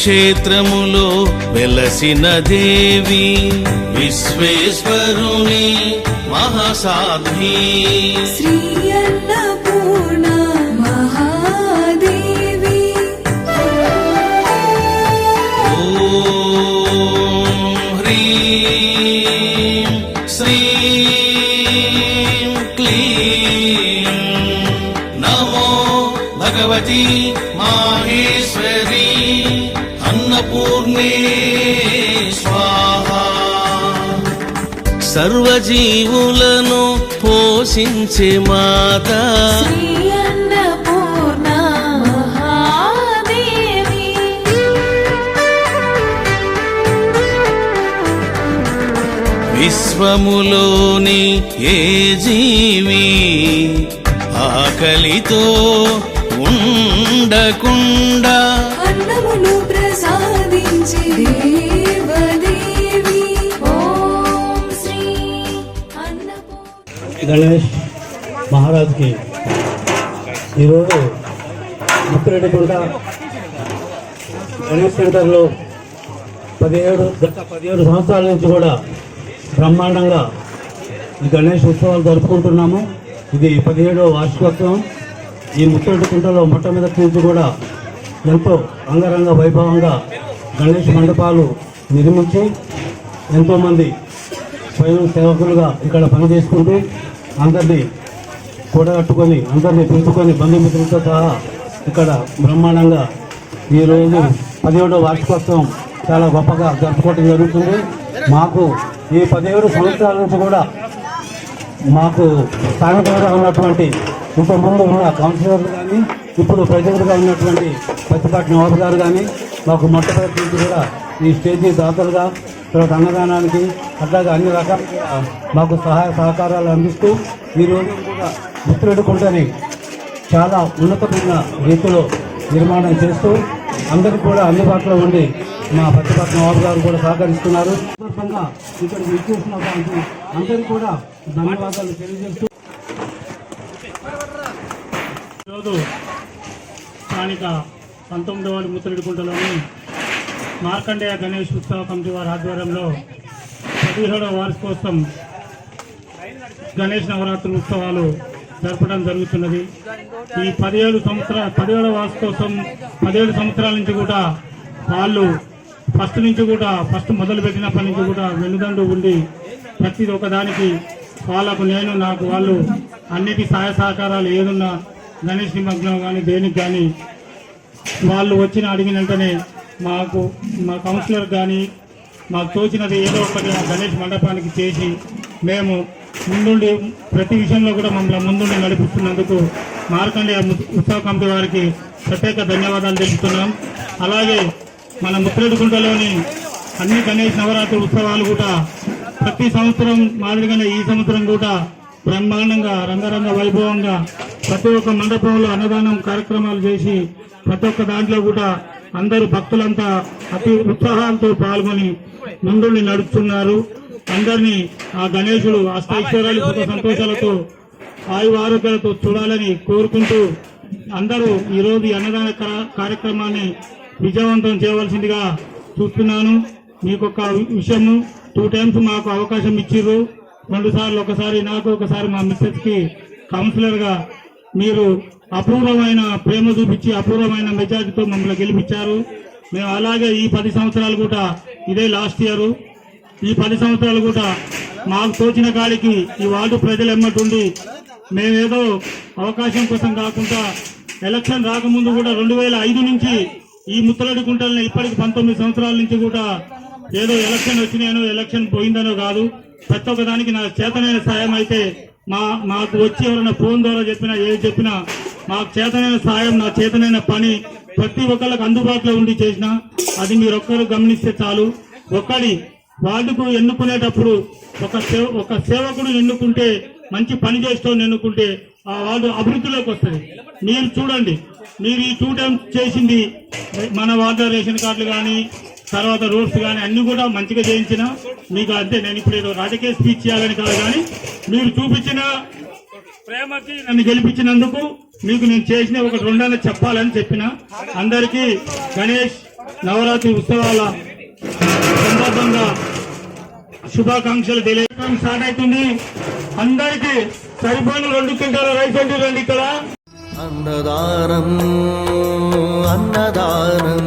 క్షేత్రములో వెలసిన దేవి విశ్వేశ్వరుని మహాసాధ్వి. శ్రీ అన్నపూర్ణ మహాదేవి. ఓం హ్రీం శ్రీం క్లీం నమో భగవతి మాహేశ్వరి స్వాహా సర్వజీవులను పోషించే మాత విశ్వములోని ఏ జీవి ఆకలితో ఉండకుండా గణేష్ మహారాజ్కి ఈరోజు ముక్కిరెడ్డికుంట గణేష్ సెంటర్లో పదిహేడు గత పదిహేడు సంవత్సరాల నుంచి కూడా బ్రహ్మాండంగా ఈ గణేష్ ఉత్సవాలు జరుపుకుంటున్నాము. ఇది పదిహేడవ వార్షికోత్సవం. ఈ ముక్కిరెడ్డికుంటలో మొట్టమొదటి నుంచి కూడా ఎంతో అంగరంగ వైభవంగా గణేష్ మండపాలు నిర్మించి ఎంతోమంది స్వయం సేవకులుగా ఇక్కడ పనిచేసుకుంటూ అందరినీ కూడగట్టుకొని అందరినీ పిలుచుకొని బంధుమిత్రులతో సహా ఇక్కడ బ్రహ్మాండంగా ఈరోజు పదిహేడో వార్షికోత్సవం చాలా గొప్పగా జరుపుకోవడం జరుగుతుంది. మాకు ఈ పదిహేడు సంవత్సరాల నుంచి కూడా మాకు స్థానికంగా ఉన్నటువంటి ఇంతకుముందు ఉన్న కౌన్సిలర్లు కానీ ఇప్పుడు ప్రజలుగా ఉన్నటువంటి పత్తిపాటి నవాబు గారు కానీ మాకు మొట్టమొదటి నుంచి కూడా ఈ స్టేజీ దాతలుగా తర్వాత అన్నదానానికి అట్లాగే అన్ని రకాలుగా మాకు సహాయ సహకారాలు అందిస్తూ ఈరోజు కూడా గుర్తుపెట్టుకుంటని చాలా ఉన్నతమైన రీతిలో నిర్మాణం చేస్తూ అందరికీ కూడా అందుబాటులో ఉండి మా పత్తిపాటి నవాబు గారు కూడా సహకరిస్తున్నారు. సందర్భంగా ఇక్కడికి ఇచ్చేసిన అందరికీ కూడా ధన్యవాదాలు తెలియజేస్తూ ఈరోజు స్థానిక పంతొమ్మిది వార్డు ముత్తడికుంటలోని మార్కండేయ గణేష్ ఉత్సవ కమిటీ వారి ఆధ్వర్యంలో పదిహేడవ వార్షికోత్సవం గణేష్ నవరాత్రి ఉత్సవాలు జరపడం జరుగుతున్నది. ఈ పదిహేడు సంవత్సరాల పదిహేడవ వార్షికోత్సవం పదిహేడు సంవత్సరాల నుంచి కూడా వాళ్ళు ఫస్ట్ నుంచి కూడా ఫస్ట్ మొదలు పెట్టినప్పటి నుంచి కూడా వెన్నుదండు ఉండి ప్రతి ఒక్కదానికి వాళ్ళకు నేను నాకు వాళ్ళు అన్నిటి సహాయ సహకారాలు ఏదున్నా గణేష్ నిమగ్నం కానీ దేనికి కానీ వాళ్ళు వచ్చిన అడిగిన వెంటనే మాకు మా కౌన్సిలర్ కానీ మాకు తోచినది ఏదో ఒకటి ఆ గణేష్ మండపానికి చేసి మేము ముందుండి ప్రతి విషయంలో కూడా మమ్మల్ని ముందుండి నడిపిస్తున్నందుకు మార్కండేయ ఉత్సవ కమిటీ వారికి ప్రత్యేక ధన్యవాదాలు తెలుపుతున్నాం. అలాగే మన ముత్రేడుకుంటలోని అన్ని గణేష్ నవరాత్రి ఉత్సవాలు కూడా ప్రతి సంవత్సరం మాదిరిగానే ఈ సంవత్సరం కూడా బ్రహ్మాండంగా రంగరంగ వైభవంగా ప్రతి ఒక్క మండపంలో అన్నదానం కార్యక్రమాలు చేసి ప్రతి ఒక్క దాంట్లో కూడా అందరూ భక్తులంతా అతి ఉత్సాహాలతో పాల్గొని ముందుని నడుస్తున్నారు అందరినీ ఆ గణేశుడు అష్టైశ్వర్యాలు సుఖ సంతోషాలతో ఆయు ఆరోగ్యాలతో చూడాలని కోరుకుంటూ అందరూ ఈరోజు అన్నదాన కార్యక్రమాన్ని విజయవంతం చేయవలసిందిగా చూస్తున్నాను. మీకు ఒక విషయము టూ టైమ్స్ మాకు అవకాశం ఇచ్చిర్రు. రెండు సార్లు ఒకసారి నాకు ఒకసారి మా మిస్సెస్కి కౌన్సిలర్గా మీరు అపూర్వమైన ప్రేమ చూపించి అపూర్వమైన మెజార్టీతో మమ్మల్ని గెలిపించారు. మేము అలాగే ఈ పది సంవత్సరాలు కూడా ఇదే లాస్ట్ ఇయర్. ఈ పది సంవత్సరాలు కూడా మాకు తోచిన కాడికి ఈ వార్డు ప్రజలు ఎమ్మటుండి మేమేదో అవకాశం కోసం కాకుండా ఎలక్షన్ రాకముందు కూడా రెండు వేల ఐదు నుంచి ఈ ముత్తలడి కుంటల్ని ఇప్పటికి పంతొమ్మిది సంవత్సరాల నుంచి కూడా ఏదో ఎలక్షన్ వచ్చినాయనో ఎలక్షన్ పోయిందనో కాదు. ప్రతి ఒక్కదానికి నా చేతనైన సాయం అయితే మా మాకు వచ్చి ఎవరైనా ఫోన్ ద్వారా చెప్పినా ఏది చెప్పినా మాకు చేతనైన సాయం నా చేతనైన పని ప్రతి ఒక్కళ్ళకి అందుబాటులో ఉండి చేసిన అది మీరు ఒక్కరు గమనిస్తే చాలు. ఒక్కడి వార్డుకు ఎన్నుకునేటప్పుడు ఒక సేవ ఒక సేవకుడు ఎన్నుకుంటే మంచి పని చేస్తూ ఎన్నుకుంటే ఆ వార్డు అభివృద్ధిలోకి వస్తుంది. మీరు చూడండి. మీరు ఈ టూ టైమ్స్ చేసింది మన వార్డు రేషన్ కార్డులు కానీ తర్వాత రోడ్స్ కానీ అన్ని కూడా మంచిగా చేయించిన మీకు అంతే. నేను ఇప్పుడు ఏదో రాజకీయ స్పీచ్ చేయాలని కాదు కానీ మీరు చూపించిన ప్రేమకి నన్ను గెలిపించినందుకు మీకు నేను చేసిన ఒక రెండన్న చెప్పాలని చెప్పిన అందరికీ గణేష్ నవరాత్రి ఉత్సవాల సందర్భంగా శుభాకాంక్షలు తెలియజేయడం స్టార్ట్ అవుతుంది. అందరికీ సరిపోయిన రెండు క్వింటాల రైస్ అంటే రండి ఇక్కడ. అన్నదానం అన్నదానం.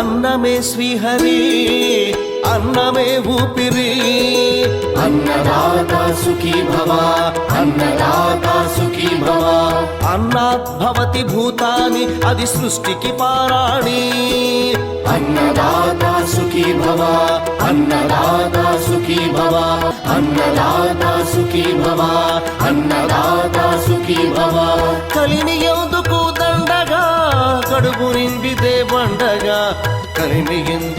అన్నమే శ్రీహరి అన్నమే ఊపిరి. అన్నదాత సుఖీ భవ అన్నదాత సుఖీ భవ. అన్నాత్ భవతి భూతాని అది సృష్టికి పారాణి. అన్నదాత సుఖీ భవ అన్నదాత సుఖీ భవ అన్నదాత సుఖీ భవ అన్నదాత సుఖీ భవ. కలిని ఎందుకు